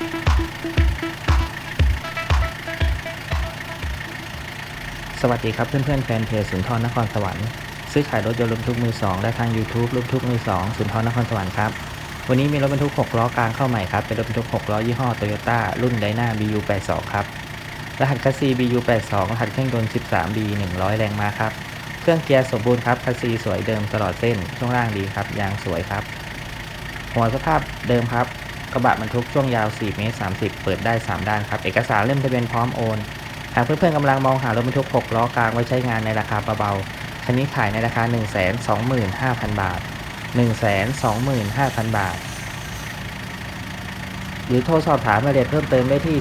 สวัสดีครับเพื่อนๆแฟนเพจสุนทรนครสวรรค์ซื้อขายรถยนต์รถบรรทุกมือ2และทาง YouTube รถบรรทุกมือ2สุนทรนครสวรรค์ครับ วันนี้มีรถบรรทุก 6 ล้อกลางเข้าใหม่ครับ เป็นรถบรรทุก 6 ล้อยี่ห้อโตโยต้ารุ่นไดนา BU82 ครับ รหัสคัสซี BU82 รหัสเครื่องยนต์ 13B 100 แรงม้าครับ เครื่องเกียร์สมบูรณ์ครับคัสซีสวยเดิมตลอดเส้นช่วงล่างดีครับยางสวยครับ หัวสภาพเดิมครับ กระบะบรรทุกช่วงยาว 4 เมตร 30 เปิดได้ 3 ด้านครับ เอกสารเล่มทะเบียนพร้อมโอน หากเพื่อนๆกำลังมองหารถบรรทุก 6 ล้อกลางไว้ใช้งานในราคาเบาๆ คันนี้ขายในราคา 125,000 บาท 125,000 บาท หรือโทรสอบถามรายละเอียดเพิ่มเติมได้ที่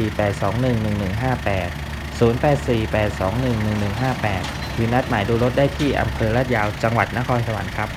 0848211158 0848211158 หรือนัดหมายดูรถได้ที่อำเภอลาดยาวจังหวัดนครสวรรค์ครับ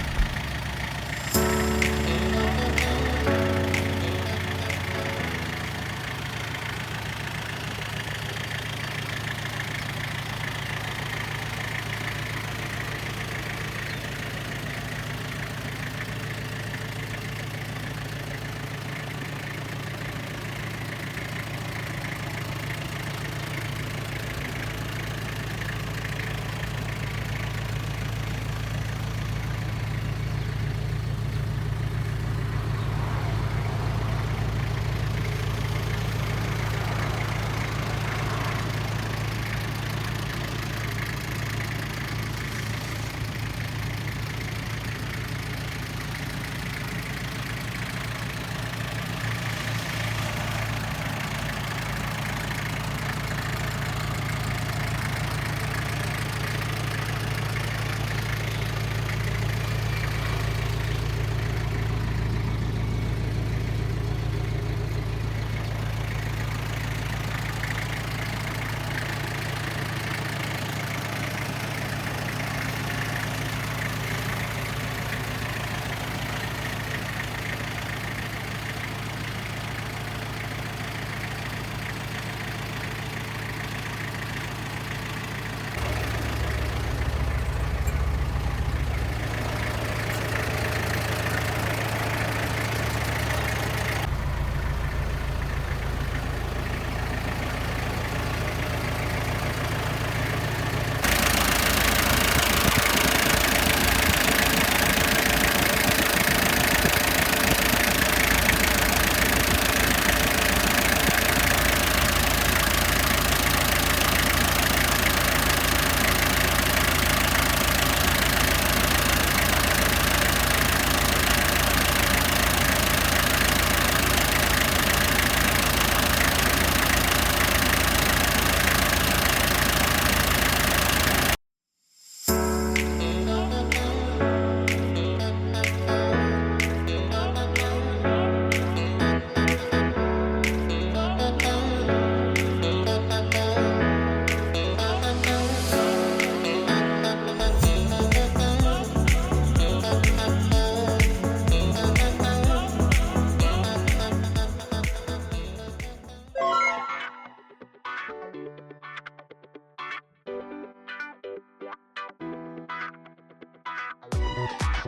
ค